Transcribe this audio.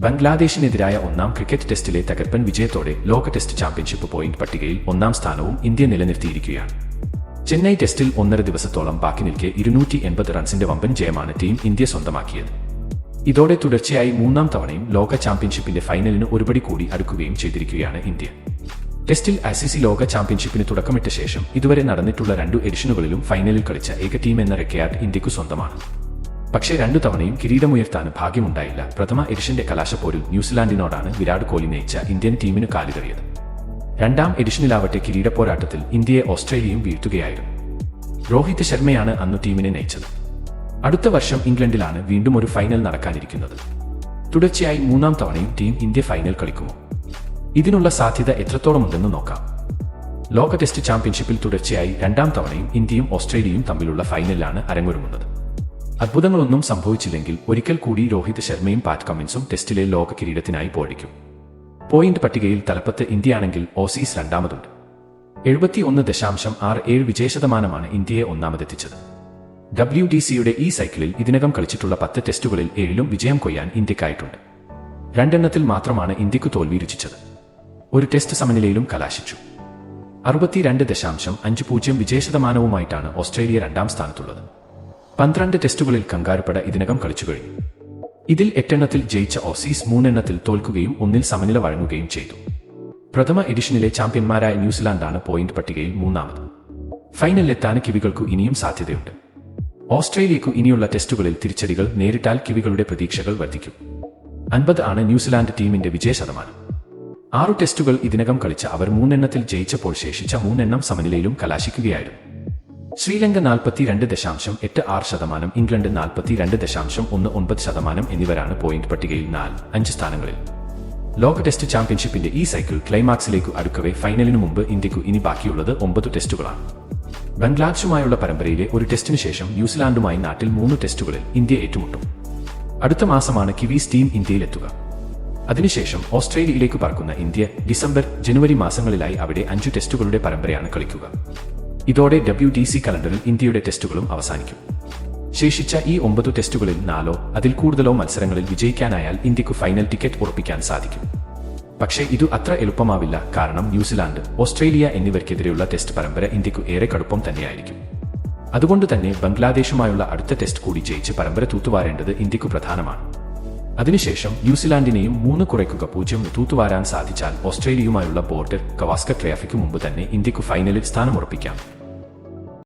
ബംഗ്ലാദേശിനെതിരായ ഒന്നാം ക്രിക്കറ്റ് ടെസ്റ്റിലെ തകർപ്പൻ വിജയത്തോടെ ലോക ടെസ്റ്റ് ചാമ്പ്യൻഷിപ്പ് പോയിന്റ് പട്ടികയിൽ ഒന്നാം സ്ഥാനവും ഇന്ത്യ നിലനിർത്തിയിരിക്കുകയാണ്. ചെന്നൈ ടെസ്റ്റിൽ ഒന്നര ദിവസത്തോളം ബാക്കി നിൽക്കെ ഇരുന്നൂറ്റി എൺപത് റൺസിന്റെ വമ്പൻ ജയമാണ് ടീം ഇന്ത്യ സ്വന്തമാക്കിയത്. ഇതോടെ തുടർച്ചയായി മൂന്നാം തവണയും ലോക ചാമ്പ്യൻഷിപ്പിന്റെ ഫൈനലിന് ഒരുപടി കൂടി അടുക്കുകയും ചെയ്തിരിക്കുകയാണ് ഇന്ത്യ. ടെസ്റ്റിൽ ഐസിസി ലോക ചാമ്പ്യൻഷിപ്പിന് തുടക്കമിട്ട ശേഷം ഇതുവരെ നടന്നിട്ടുള്ള രണ്ടു എഡിഷനുകളിലും ഫൈനലിൽ കളിച്ച ഏക ടീം എന്ന റെക്കയാർഡ് ഇന്ത്യക്കു സ്വന്തമാണ്. പക്ഷേ രണ്ടു തവണയും കിരീടമുയർത്താൻ ഭാഗ്യമുണ്ടായില്ല. പ്രഥമ എഡിഷന്റെ കലാശപ്പോരിൽ ന്യൂസിലാൻഡിനോടാണ് വിരാട് കോഹ്ലി നയിച്ച ഇന്ത്യൻ ടീമിന് കാലുകറിയത് രണ്ടാം എഡിഷനിലാവട്ടെ കിരീട പോരാട്ടത്തിൽ ഇന്ത്യയെ ഓസ്ട്രേലിയയും വീഴ്ത്തുകയായിരുന്നു. രോഹിത് ശർമ്മയാണ് അന്ന് ടീമിനെ നയിച്ചത്. അടുത്ത വർഷം ഇംഗ്ലണ്ടിലാണ് വീണ്ടും ഒരു ഫൈനൽ നടക്കാനിരിക്കുന്നത്. തുടർച്ചയായി മൂന്നാം തവണയും ടീം ഇന്ത്യ ഫൈനൽ കളിക്കുമോ? ഇതിനുള്ള സാധ്യത എത്രത്തോളമുണ്ടെന്ന് നോക്കാം. ലോക ടെസ്റ്റ് ചാമ്പ്യൻഷിപ്പിൽ തുടർച്ചയായി രണ്ടാം തവണയും ഇന്ത്യയും ഓസ്ട്രേലിയയും തമ്മിലുള്ള ഫൈനലിലാണ് അരങ്ങൊരുങ്ങുന്നത്. അത്ഭുതങ്ങളൊന്നും സംഭവിച്ചില്ലെങ്കിൽ ഒരിക്കൽ കൂടി രോഹിത് ശർമ്മയും പാറ്റ് കമ്മിൻസും ടെസ്റ്റിലെ ലോക കിരീടത്തിനായി പോഴിക്കും പോയിന്റ് പട്ടികയിൽ തലപ്പത്ത് ഇന്ത്യയാണെങ്കിൽ ഓസീസ് രണ്ടാമതുണ്ട്. എഴുപത്തി ഒന്ന് ദശാംശം ആറ് ഏഴ് വിജയശതമാനമാണ് ഇന്ത്യയെ ഒന്നാമതെത്തിച്ചത്. ഡബ്ല്യു ഡി സിയുടെ ഈ സൈക്കിളിൽ ഇതിനകം കളിച്ചിട്ടുള്ള പത്ത് ടെസ്റ്റുകളിൽ ഏഴിലും വിജയം കൊയ്യാൻ ഇന്ത്യക്കായിട്ടുണ്ട്. രണ്ടെണ്ണത്തിൽ മാത്രമാണ് ഇന്ത്യയ്ക്ക് തോൽവി രുചിച്ചത്. ഒരു ടെസ്റ്റ് സമനിലയിലും കലാശിച്ചു. അറുപത്തിരണ്ട് ദശാംശം അഞ്ച് പൂജ്യം വിജയശതമാനവുമായിട്ടാണ് ഓസ്ട്രേലിയ രണ്ടാം സ്ഥാനത്തുള്ളത്. പന്ത്രണ്ട് ടെസ്റ്റുകളിൽ കങ്കാരപ്പെട ഇതിനകം കളിച്ചു കഴിഞ്ഞു. ഇതിൽ എട്ടെണ്ണത്തിൽ ജയിച്ച ഓസീസ് മൂന്നെണ്ണത്തിൽ തോൽക്കുകയും ഒന്നിൽ സമനില വഴങ്ങുകയും ചെയ്തു. പ്രഥമ എഡിഷനിലെ ചാമ്പ്യന്മാരായ ന്യൂസിലാൻഡാണ് പോയിന്റ് പട്ടികയിൽ മൂന്നാമത്. ഫൈനലിലെത്താൻ കിവികൾക്കു ഇനിയും സാധ്യതയുണ്ട്. ഓസ്ട്രേലിയക്കു ഇനിയുള്ള ടെസ്റ്റുകളിൽ തിരിച്ചടികൾ നേരിട്ടാൽ കിവികളുടെ പ്രതീക്ഷകൾ വർദ്ധിക്കും. അൻപത് ആണ് ന്യൂസിലാൻഡ് ടീമിന്റെ വിജയ ശതമാനം. ആറു ടെസ്റ്റുകൾ ഇതിനകം കളിച്ച അവർ മൂന്നെണ്ണത്തിൽ ജയിച്ചപ്പോൾ ശേഷിച്ച മൂന്നെണ്ണം സമനിലയിലും കലാശിക്കുകയായിരുന്നു. ശ്രീലങ്ക നാൽപ്പത്തി രണ്ട് ദശാംശം എട്ട് ആറ് ശതമാനം ഇംഗ്ലണ്ട് നാൽപ്പത്തി രണ്ട് ദശാംശം ഒന്ന് ഒൻപത് ശതമാനം എന്നിവരാണ് പോയിന്റ് പട്ടികയിൽ നാല് അഞ്ച് സ്ഥാനങ്ങളിൽ. ലോക ടെസ്റ്റ് ചാമ്പ്യൻഷിപ്പിന്റെ ഈ സൈക്കിൾ ക്ലൈമാക്സിലേക്ക് അടുക്കവേ ഫൈനലിന് മുമ്പ് ഇന്ത്യയ്ക്ക് ഇനി ബാക്കിയുള്ളത് ഒമ്പത് ടെസ്റ്റുകളാണ്. ബംഗ്ലാദേശുമായുള്ള പരമ്പരയിലെ ഒരു ടെസ്റ്റിനു ശേഷം ന്യൂസിലാൻഡുമായി നാട്ടിൽ മൂന്ന് ടെസ്റ്റുകളിൽ ഇന്ത്യ ഏറ്റുമുട്ടും. അടുത്ത മാസമാണ് കിവീസ് ടീം ഇന്ത്യയിലെത്തുക. അതിനുശേഷം ഓസ്ട്രേലിയയിലേക്ക് പറക്കുന്ന ഇന്ത്യ ഡിസംബർ ജനുവരി മാസങ്ങളിലായി അവിടെ അഞ്ചു ടെസ്റ്റുകളുടെ പരമ്പരയാണ് കളിക്കുക. ഇതോടെ ഡബ്ല്യു ഡി സി കലണ്ടറിൽ ഇന്ത്യയുടെ ടെസ്റ്റുകളും അവസാനിക്കും. ശേഷിച്ച ഈ ഒമ്പത് ടെസ്റ്റുകളിൽ നാലോ അതിൽ കൂടുതലോ മത്സരങ്ങളിൽ വിജയിക്കാനായാൽ ഇന്ത്യയ്ക്ക് ഫൈനൽ ടിക്കറ്റ് ഉറപ്പിക്കാൻ സാധിക്കും. പക്ഷേ ഇത് അത്ര എളുപ്പമാവില്ല കാരണം ന്യൂസിലാൻഡ് ഓസ്ട്രേലിയ എന്നിവർക്കെതിരെയുള്ള ടെസ്റ്റ് പരമ്പര ഇന്ത്യയ്ക്ക് ഏറെ കടുപ്പം തന്നെയായിരിക്കും. അതുകൊണ്ട് തന്നെ ബംഗ്ലാദേശുമായുള്ള അടുത്ത ടെസ്റ്റ് കൂടി ജയിച്ച് പരമ്പര തൂത്തുവാരേണ്ടത് ഇന്ത്യയ്ക്ക് പ്രധാനമാണ്. അതിനുശേഷം ന്യൂസിലാൻഡിനെയും മൂന്ന് കുറയ്ക്കുക പൂജ്യം തൂത്തുവാരാൻ സാധിച്ചാൽ ഓസ്ട്രേലിയയുമായുള്ള ബോർഡർ കവാസ്ക ട്രയാഫിക്ക് മുമ്പ് തന്നെ ഇന്ത്യയ്ക്ക് ഫൈനലിൽ സ്ഥാനമുറപ്പിക്കാം.